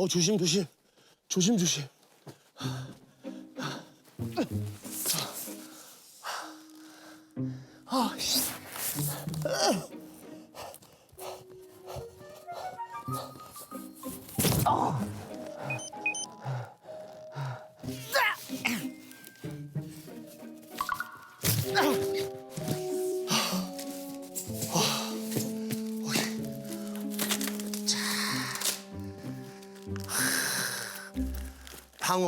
어 조심 조심 조심 조심. 아 씨. 방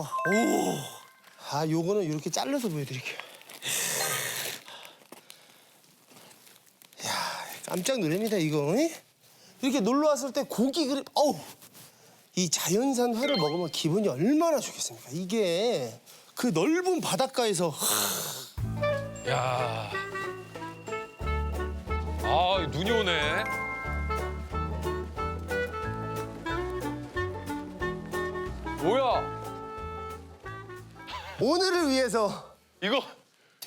오. 아, 요거는 이렇게 잘라서 보여드릴게요. 야, 깜짝 놀랍니다 이거. 응? 이렇게 놀러 왔을 때 고기 그립. 어우. 이 자연산 회를 먹으면 기분이 얼마나 좋겠습니까? 이게 그 넓은 바닷가에서 야. 아, 눈이 오네. 뭐야? 오늘을 위해서 이거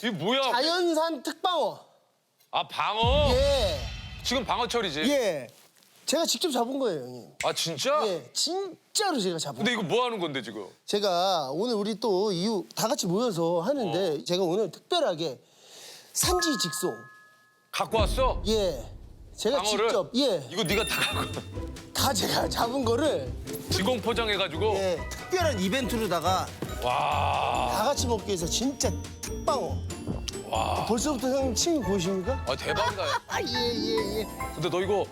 이거 뭐야? 자연산 특방어. 아, 방어. 예. 지금 방어철이지. 예. 제가 직접 잡은 거예요, 형님. 아, 진짜? 예. 진짜로 제가 잡은 근데 이거 뭐 하는 건데 지금? 제가 오늘 우리 또 이후 다 같이 모여서 하는데 제가 오늘 특별하게 산지 직송 갖고 왔어? 예 제가 방어를? 직접 예 이거 네가 다 갖고 다 제가 잡은 거를 지공 포장해 가지고 예 특별한 이벤트로다가 와. 다 같이 먹기 위해서 진짜 특방어 와. 벌써부터 형님 침이 보이십니까? 아, 대박이다. 아 예 예 예. 근데 너 이거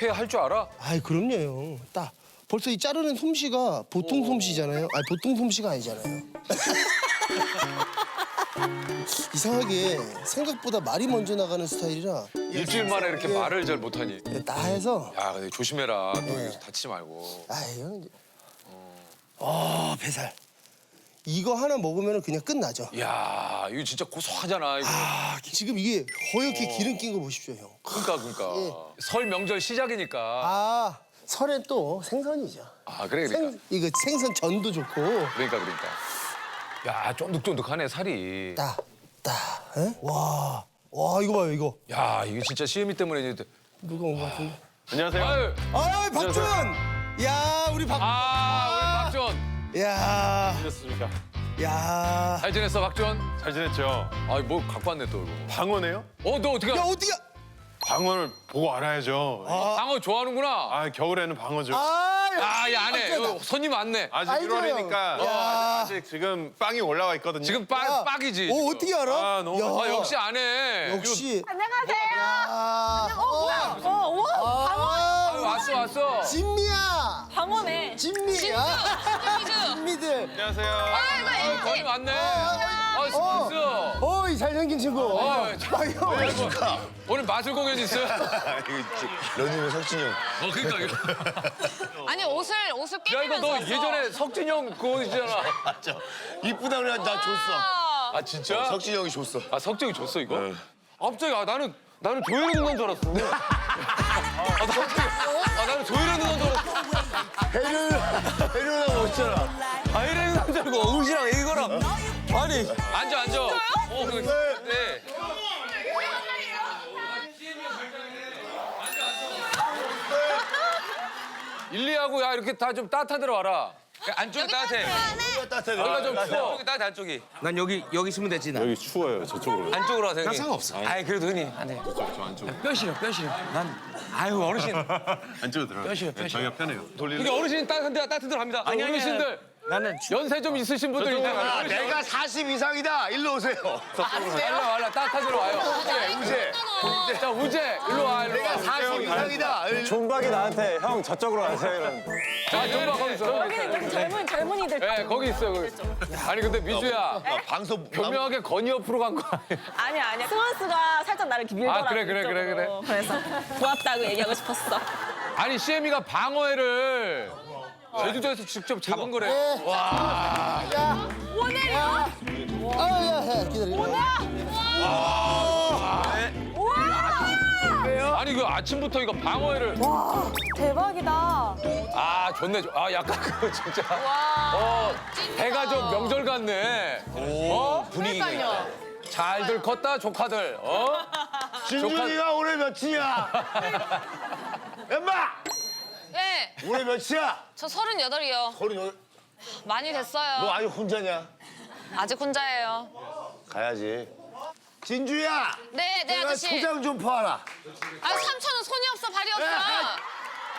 회 할 줄 알아? 아이 그럼요 형. 딱 벌써 이 자르는 솜씨가 보통 솜씨잖아요. 아니 보통 솜씨가 아니잖아요. 이상하게 생각보다 말이 먼저 나가는 스타일이라 일주일 만에 이렇게 예. 말을 잘 못하니. 다 해서 야, 근데 조심해라. 너 예. 여기서 다치지 말고. 아유 어 배살 이거 하나 먹으면 그냥 끝나죠. 야, 이거 진짜 고소하잖아. 이거. 아 지금 이게 허옇게 기름 낀 거 보십시오 형. 그러니까 그러니까 예. 설 명절 시작이니까. 아 설엔 또 생선이죠. 아, 그래 그러니까. 생, 이거 생선 전도 좋고 그러니까 그러니까. 야, 쫀득쫀득하네 살이. 따따 와. 와 이거 봐요 이거 야, 이게 진짜 시애미 때문에 이제. 누가 온거 같은데 안녕하세요. 아유, 아 박준 야 우리 박 아, 우리 박전. 야, 지냈습니까? 야. 잘 지냈어, 박전? 잘 지냈죠? 아, 뭐 갖고 왔네 또 이거. 방어네요? 어, 너 어떻게? 야 어디가? 방어를 보고 알아야죠. 방어 좋아하는구나. 아 겨울에는 방어죠. 아, 야, 이 안에 깜짝이야. 이거 손님 왔네. 아직 알죠. 1월이니까 야. 아직 지금 빵이 올라와 있거든요. 지금 야. 빡 빡이지. 어 지금. 어떻게 알아? 아, 너무 야, 아, 역시 안 해. 역시. 안녕하세요. 야. 어, 뭐야? 어, 우와, 아, 이거- 아, 왔어, 왔어. 진미야. 방어네. 진미야. 진미들. 안녕하세요. 아, 손님 왔네. 아, 스폰스. 어이 잘생긴 친구. 어, 아, 형. 오늘 마술 공연 있어요? 런닝맨 석진이 형. 어, 그러니까 이거. 아니 옷을 옷을 야, 이거 너 예전에 석진이 형 그거 있잖아. 맞죠? 이쁘다 그래 나 줬어. 아, 진짜? 석진이 형이 줬어. 아, 석정이 줬어, 이거? 아, 갑자기, 아, 나는, 나는 조혜련 누나인 줄 알았어. 아, 나 갑자기, 아, 나는 조혜련 누나인 줄 알았어. 혜련 혜련이가 멋있잖아. 아, 혜련 누나인 줄 알고, 옷이랑 이거랑. 아니. 앉아, 앉아. 네. 일리하고, 야, 이렇게 다좀 데로 와라. 안쪽이 따뜻해. 따뜻해. 여기가 좀 추워. 여기 따뜻해, 안쪽이. 난 여기 여기 있으면 되지 나. 여기 추워요 저쪽으로. 안쪽으로 와서 형님. 상관없어. 아이, 그래도 형님. 안 돼. 뼈 시려, 뼈 시려. 난, 아유, 어르신. 안쪽으로 들어가. 뼈시려, 뼈시려. 저희가 편해요. 이게 어르신 따뜻한 데 따뜻한 데로 갑니다. 아니, 아니, 어르신들. 나는 연세 좀 있으신 분들 있잖아. 아, 내가 40 이상이다. 일로 오세요. 일로 와, 일로 따뜻한 데로 와요. 우재. 자, 우재, 일로 와, 일로 내가 와. 40 이상이다. 존박이 나한테 형 저쪽으로 가세요 이런. 자, 정말 거기 있어. 여기는 젊은 젊은이들. 네, 거기 있어요, 거기. 아니, 근데 미주야. 아, 방송 교묘하게 건이 옆으로 간 거 아니야? 아니 아니야. 승환스가 살짝 나를 이렇게 밀더라고. 아, 그래, 그래, 그래, 이쪽으로. 그래서 고맙다고 얘기하고 싶었어. 아니, CM이가 방어회를 제주도에서 직접 잡은 거래. 야. 오늘이요? 아, 야, 야, 기다려. 우와! 아니, 그 아침부터 이거 방어회를. 와 대박이다. 아, 좋네. 좋- 아, 약간 그 진짜. 어, 대가족 명절 같네. 어? 그러니까요. 잘들 컸다, 조카들. 어? 진준이가 오늘 며칠이야? 엄마. 네. 올해 몇이야? 저 서른여덟이요. 너, 많이 됐어요. 너 아직 혼자냐? 아직 혼자예요. 가야지. 진주야. 네, 네 내가 아저씨. 초장 좀 팔아. 아 삼촌은 손이 없어 발이 없어.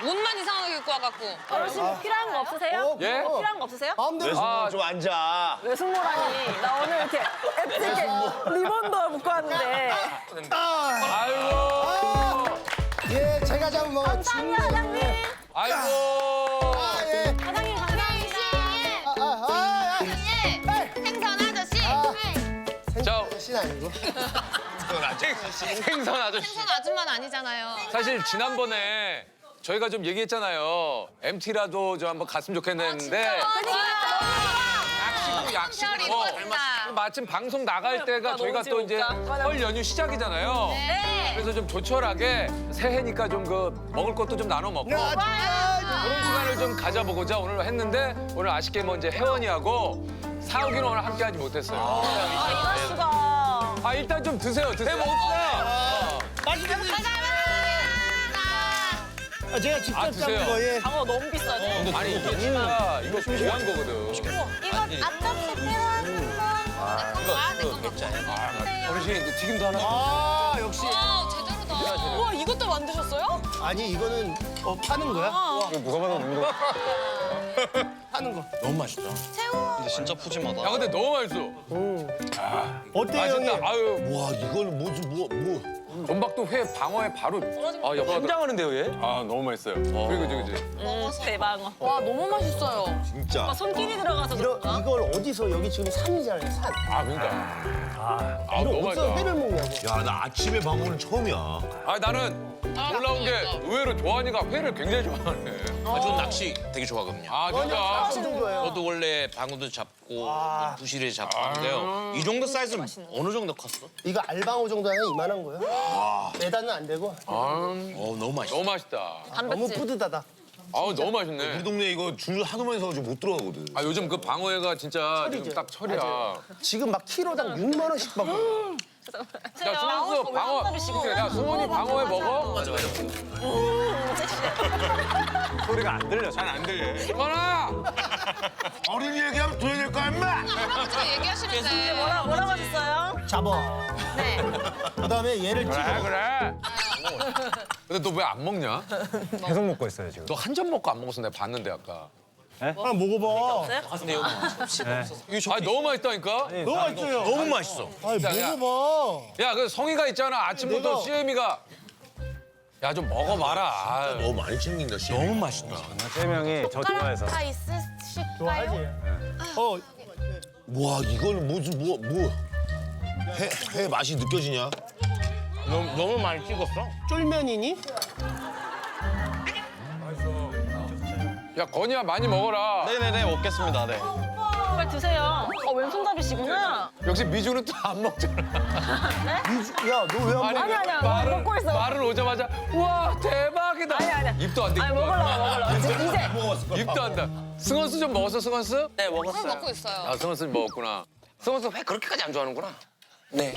옷만 이상하게 입고 와갖고. 어르신 뭐 필요한 거 없으세요? 예? 뭐 필요한 거 없으세요? 마음대로 외숙모 좀 앉아. 외숙모라니. 나 오늘 이렇게 예쁘게 리본도 묶고 왔는데. 아이고. 예 제가 잡은 뭐 감사합니다, 사장님. 아이고. 아, 예. 사장님, 감사합니다. 아, 아, 아, 아. 생선 아저씨. 자, 신 아니고 생선 아저씨. 생선 아줌마는 아니잖아요. 사실 지난번에 저희가 좀 얘기했잖아요. MT라도 좀 한번 갔으면 좋겠는데 약식으로 약식으로. 닮았다. 마침 방송 나갈 때가 너무 저희가 또 이제 지겹다. 설 연휴 시작이잖아요. 네. 그래서 좀 조촐하게 새해니까 좀 그 먹을 것도 좀 나눠 먹고 그런 시간을 좀 가져보고자 오늘 했는데 오늘 아쉽게 뭐 이제 혜원이하고 사욱이는 오늘 함께하지 못했어요. 아, 이럴 수가. 아 일단 좀 드세요. 드세요. 먹읍시다. 아, 제가 직접 아, 드세요. 잡은 거예 방어 너무 비싸죠? 아니 이게 진짜 이거 귀한 거거든. 이거 앞접시. 내건 갖고. 어르신 이거 튀김도 하나. 아 역시 와 제대로다. 와, 이것도 만드셨어요? 아니 이거는 어, 파는 거야 무서워서 못 먹어. 파는 거야 근데 너무 맛있어. 어때요 맛있다. 형님 아유 와 이걸 뭐지 뭐 뭐. 전박도 회 방어에 바로. 아 여보. 긴장하는데요, 얘? 아, 너무 맛있어요. 그리고 그지 그지. 대방어. 와 너무 맛있어요. 진짜. 아, 손길이 들어가서 이러, 그런가? 이걸 어디서 여기 지금 산이잖아요 산 아 그러니까. 아 이거 너무 어디서 맛있다. 회를 먹냐고 야 나 아침에 방어는 처음이야. 아 나는 놀라운 게 의외로 조한이가 회를 굉장히 좋아하네. 아, 저는 낚시 되게 좋아하거든요. 아 진짜. 엄청 저도 원래 방어도 잡고 부시리 잡고 하는데요. 이 정도 사이즈는 어느 정도 컸어? 이거 알방어 정도 하면 이만한 거예요 매단은 안 되고 어, 너무 맛있어. 너무 맛있다. 너무 단백질. 뿌듯하다 아우 너무 맛있네. 우리 동네 이거 줄 하도 많이 서가지고 못 들어가거든. 아 요즘 그 방어회가 진짜 지금 딱 철이야. 지금 막 키로당 6만 원씩 받고 야 승원수 방어. 야 승원이 방어회 먹어? 소리가 안 들려, 잘 안 들려. 승원아. 어린이 얘기하면 둬야 될 거야 임마. 할아버지가 얘기하시는데. 뭐라, 뭐라고 하셨어요? 잡아 네. 그다음에 얘를 그래 찍어 그래. 근데 너 왜 안 먹냐? 계속 먹고 있어요, 지금. 너 한 점 먹고 안 먹었어 내가 봤는데 아까. 하나 먹어봐 근데 여기 아 너무 맛있다니까. 너무 맛있어요 너무 맛있어. 아니 야, 야. 먹어봐 야 그 성희가 있잖아 아침부터 내가- CM이가 야 좀 먹어봐라. 아유. 너무 많이 챙긴다 씨. 너무 맛있다. 세 명이 저 좋아해서. 다 있으실까요? 좋아하지 어와 이걸 뭐지 뭐 뭐. 회, 회 맛이 느껴지냐? 너무, 너무 많이 찍었어? 쫄면이니? 야 건이야 많이 먹어라. 네네네, 먹겠습니다, 네. 빨리 드세요. 어, 왼손잡이시구나. 역시 미주는 또 안 먹잖아. 야 너 왜 안 먹어? 아니, 아니야. 말을, 먹고 있어. 말을 오자마자 와 대박이다. 아니, 아니야. 입도 안 돼. 아니, 먹으려고, 먹으려고. 이제, 이제. 입도 안 돼. 승원 수 좀 먹었어 승원 수? 네, 술 먹었어요. 먹고 있어요. 아 승원 수 먹었구나. 승원 수 회 그렇게까지 안 좋아하는구나. 네.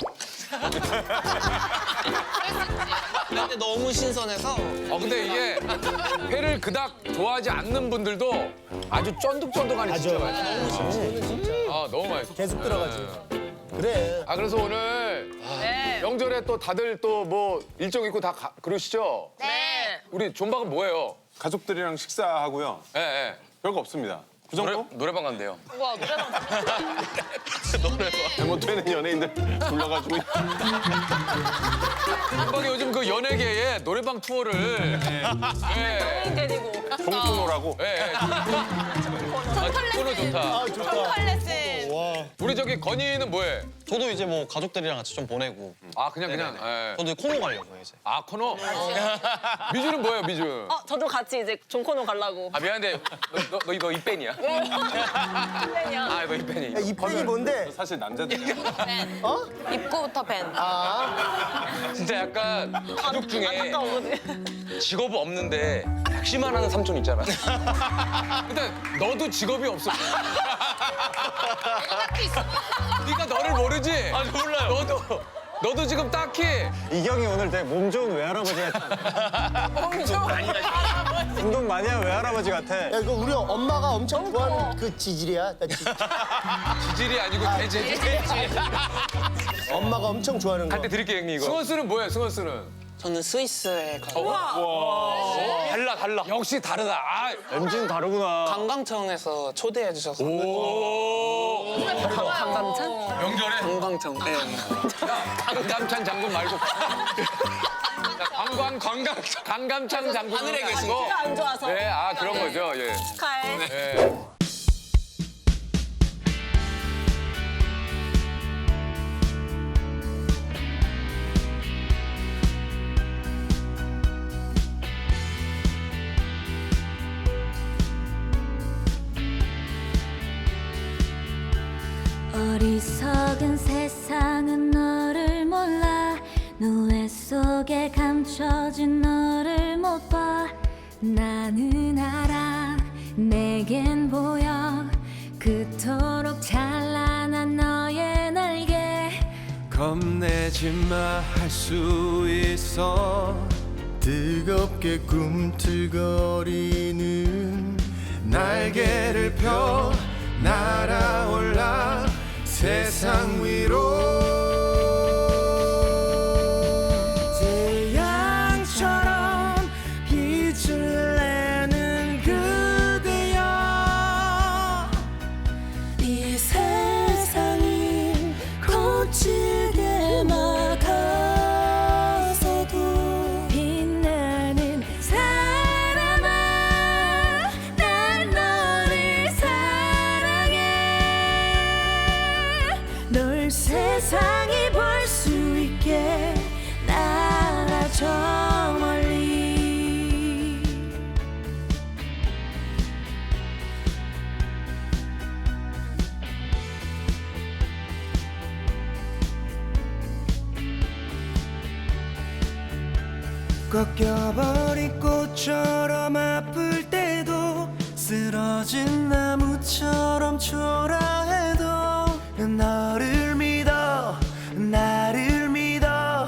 근데 너무 신선해서 어 근데 이게 회를 그닥 좋아하지 않는 분들도 아주 쫀득쫀득하니 진짜 맞아. 맛있어. 아 너무 맛있어. 계속 들어가지. 그래 아 그래서 오늘 네. 명절에 또 다들 또 뭐 일정 있고 다 가- 그러시죠? 네. 우리 존박은 뭐예요? 가족들이랑 식사하고요. 예, 예. 별거 없습니다. 그 정도? 노래 방 간대요. 와 노래방. 잘못되는 연예인들 불러가지고. 존박이 요즘 그 연예계에 노래방 투어를 예. 데리고. 종토노라고. 예, 예. 아, 투어 좋다. 아 좋다 컬레 우리 저기 건이는 뭐해? 저도 이제 뭐 가족들이랑 같이 좀 보내고 아 그냥 그냥. 예. 저도 코노 가려고요 이제 아 코너. 미주는 뭐예요 미주? 어, 저도 같이 이제 종코노 가려고. 아 미안한데 너너너 이팬이야? 팬이야. 아너 이팬이. 야, 이 팬이 뭔데? 사실 남자들. 입구부터 밴. 아 진짜 약간 가족 중에. 직업 없는데 낚시만 하는 삼촌 있잖아. 근데 너도 직업이 없어. 네가 너를 모르지? 아 몰라요. 너도 너도 지금 딱히 이경이 오늘 되게 몸 좋은 외할아버지 같아. 엄청. 운동 많이 하면 외할아버지 같아. 야 이거 우리 엄마가 엄청 좋아하는 그 지질이야. 나 지- 지질이 아니고 대질. 엄마가 엄청 좋아하는 거. 한대 드릴게요 형님 이거. 승원 씨는 뭐예요? 승원 씨는? 저는 스위스에 가. 달라 달라. 역시 다르다. 아, MG는 다르구나. 관광청에서 초대해 주셔서. 강감찬? 명절에 관광청. 네. 강감찬 장군 말고. 관광 관광 강감찬 장군 하늘에 계신 거. 안 좋아서. 네, 아 그런 거죠. 예. 축하해. 예. 겁내지 마 할 수 있어. 뜨겁게 꿈틀거리는 날개를 펴 날아올라 세상 위로 꺾여버린 꽃처럼 아플 때도 쓰러진 나무처럼 초라해도 너를 믿어 나를 믿어.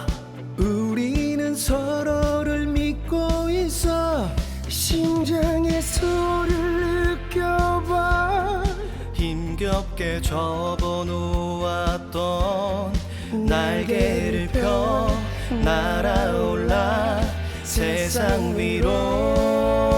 우리는 서로를 믿고 있어. 심장의 소리를 느껴봐. 힘겹게 접어놓았던 날개를 펴 날아올라 세상 위로